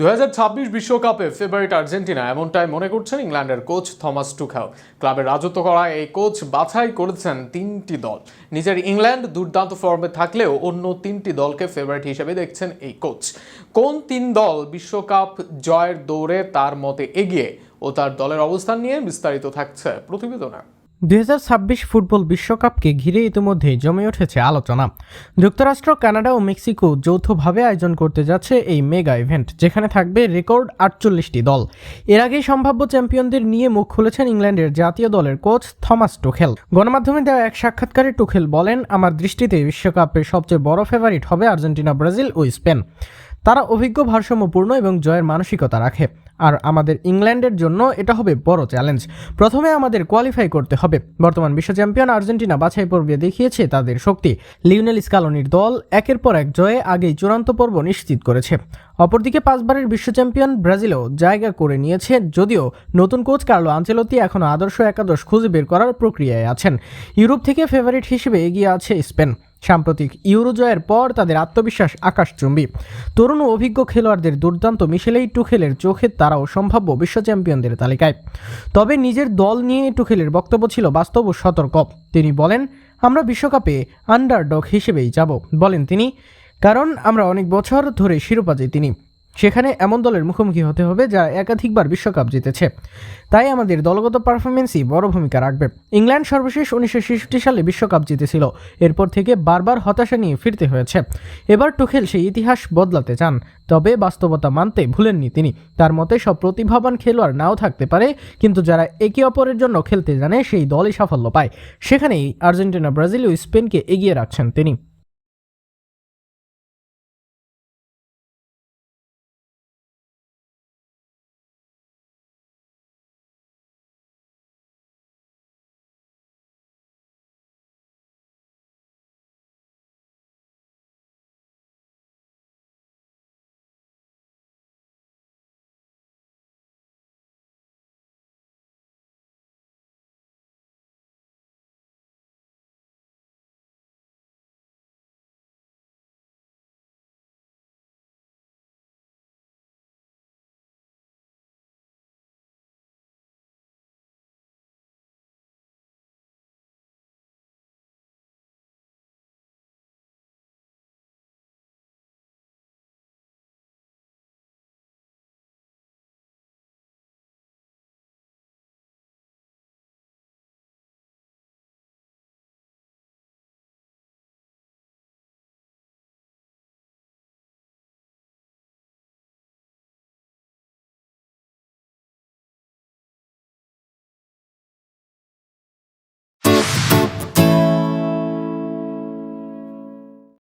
দু বিশ্বকাপে favourite Argentina এমনটাই মনে করছেন ইংল্যান্ডের কোচ থমাস টুখাও ক্লাবের রাজত্ব করা এই কোচ বাছাই করেছেন তিনটি দল। নিজের ইংল্যান্ড দুর্দান্ত ফর্মে থাকলেও অন্য তিনটি দলকে ফেভারিট হিসেবে দেখছেন এই কোচ। কোন তিন দল বিশ্বকাপ জয়ের দৌড়ে তার মতে এগিয়ে ও তার দলের অবস্থান নিয়ে বিস্তারিত থাকছে প্রতিবেদনে। দুই হাজার ছাব্বিশ ফুটবল বিশ্বকাপকে ঘিরে ইতিমধ্যেই জমে উঠেছে আলোচনা। যুক্তরাষ্ট্র, কানাডা ও মেক্সিকো যৌথভাবে আয়োজন করতে যাচ্ছে এই মেগা ইভেন্ট, যেখানে থাকবে রেকর্ড আটচল্লিশটি দল। এর আগেই সম্ভাব্য চ্যাম্পিয়নদের নিয়ে মুখ খুলেছেন ইংল্যান্ডের জাতীয় দলের কোচ থমাস টুখেল। গণমাধ্যমে দেওয়া এক সাক্ষাৎকারে টুখেল বলেন, আমার দৃষ্টিতে বিশ্বকাপের সবচেয়ে বড় ফেভারিট হবে আর্জেন্টিনা, ব্রাজিল ও স্পেন। তারা অভিজ্ঞ ভারসাম্যপূর্ণ এবং জয়ের মানসিকতা রাখে। আর আমাদের ইংল্যান্ডের জন্য এটা হবে বড় চ্যালেঞ্জ প্রথমে আমাদের কোয়ালিফাই করতে হবে। বর্তমান বিশ্ব চ্যাম্পিয়ন আর্জেন্টিনা বাছাই পর্বে দেখিয়েছে তাদের শক্তি। লিওনেল স্কালোনির দল একের পর এক জয়ে আগেই চূড়ান্ত পর্ব নিশ্চিত করেছে। অপরদিকে পাঁচবারের বিশ্ব চ্যাম্পিয়ন ব্রাজিলও জায়গা করে নিয়েছে, যদিও নতুন কোচ কার্লো আঞ্চেলতি এখনও আদর্শ একাদশ খুঁজে বের করার প্রক্রিয়ায় আছেন। ইউরোপ থেকে ফেভারিট হিসেবে এগিয়ে আছে স্পেন। সাম্প্রতিক ইউরো জয়ের পর তাদের আত্মবিশ্বাস আকাশচুম্বী। তরুণ ও অভিজ্ঞ খেলোয়াড়দের দুর্দান্ত মিশেলেই টুখেলের চোখে তারাও সম্ভাব্য বিশ্ব চ্যাম্পিয়নদের তালিকায়। তবে নিজের দল নিয়ে টুখেলের বক্তব্য ছিল বাস্তব ও সতর্ক। তিনি বলেন, আমরা বিশ্বকাপে আন্ডারডগ হিসেবেই যাব। বলেন তিনি, কারণ আমরা অনেক বছর ধরে শিরোপা জিতিনি। সেখানে এমন দলের মুখোমুখি হতে হবে যারা একাধিকবার বিশ্বকাপ জিতেছে। তাই আমাদের দলগত পারফরমেন্সই বড় ভূমিকা রাখবে। ইংল্যান্ড সর্বশেষ উনিশশো সালে বিশ্বকাপ জিতেছিল। এরপর থেকে বারবার হতাশা নিয়ে ফিরতে হয়েছে। এবার টুখেল সেই ইতিহাস বদলাতে চান। তবে বাস্তবতা মানতে ভুলেননি তিনি। তার মতে সব প্রতিভাবান খেলোয়াড় নাও থাকতে পারে, কিন্তু যারা একে অপরের জন্য খেলতে জানে সেই দলই সাফল্য পায়। সেখানেই আর্জেন্টিনা, ব্রাজিল ও স্পেনকে এগিয়ে রাখছেন তিনি।